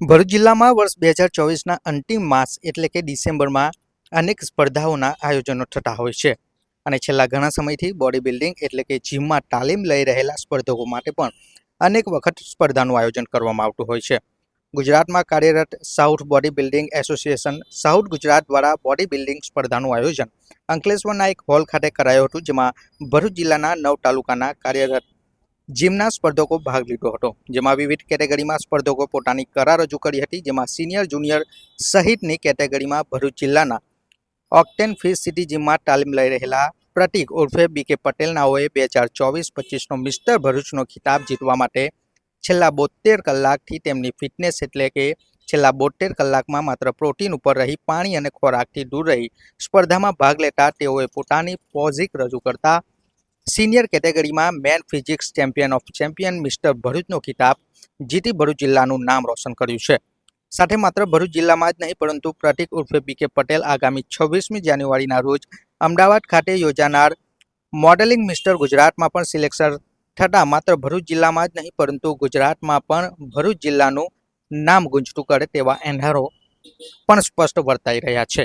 ભરૂચ જિલ્લામાં વર્ષ બે હજાર ચોવીસના અંતિમ માસ એટલે કે ડિસેમ્બરમાં અનેક સ્પર્ધાઓના આયોજનો થતા હોય છે. અને છેલ્લા ઘણા સમયથી બોડી બિલ્ડિંગ એટલે કે જીમમાં તાલીમ લઈ રહેલા સ્પર્ધકો માટે પણ અનેક વખત સ્પર્ધાનું આયોજન કરવામાં આવતું હોય છે. ગુજરાતમાં કાર્યરત south body building association south Gujarat દ્વારા બોડી બિલ્ડિંગ સ્પર્ધાનું આયોજન અંકલેશ્વરના એક હોલ ખાતે કરાયું હતું, જેમાં ભરૂચ જિલ્લાના નવ તાલુકાના કાર્યરત જીમના સ્પર્ધકો ભાગ લીધો હતો, જેમાં વિવિધ કેટેગરીમાં સ્પર્ધકો પોતાની કરા રજૂ કરી હતી, જેમાં સિનિયર, જુનિયર સહિતની કેટેગરીમાં ભરૂચ જિલ્લાના ઓક્ટેન ફિશ સિટી જીમમાં તાલીમ લઈ રહેલા પ્રતિક ઉર્ફે બી કે પટેલ નાઓએ બે હજાર ચોવીસ પચીસનો મિસ્ટર ભરૂચનો ખિતાબ જીતવા માટે છેલ્લા બોતેર કલાકથી તેમની ફિટનેસ એટલે કે છેલ્લા બોતેર કલાકમાં માત્ર પ્રોટીન ઉપર રહી, પાણી અને ખોરાકથી દૂર રહી સ્પર્ધામાં ભાગ લેતા તેઓએ પોતાની પોઝિક રજૂ કરતા સિનિયર કેટેગરીમાં men physics champion of champion mister ભરૂચનો ખિતાબ જીતી ભરૂચ જિલ્લાનું નામ રોશન કર્યું છે. સાથે માત્ર ભરૂચ જિલ્લામાં જ નહીં, પરંતુ પ્રતિક ઉર્ફે બી કે પટેલ આગામી છવ્વીસમી જાન્યુઆરીના રોજ અમદાવાદ ખાતે યોજાનાર મોડેલિંગ મિસ્ટર ગુજરાતમાં પણ સિલેક્શન થતાં માત્ર ભરૂચ જિલ્લામાં જ નહીં, પરંતુ ગુજરાતમાં પણ ભરૂચ જિલ્લાનું નામ ગુંજતું કરે તેવા એંધારો પણ સ્પષ્ટ વર્તાઈ રહ્યા છે.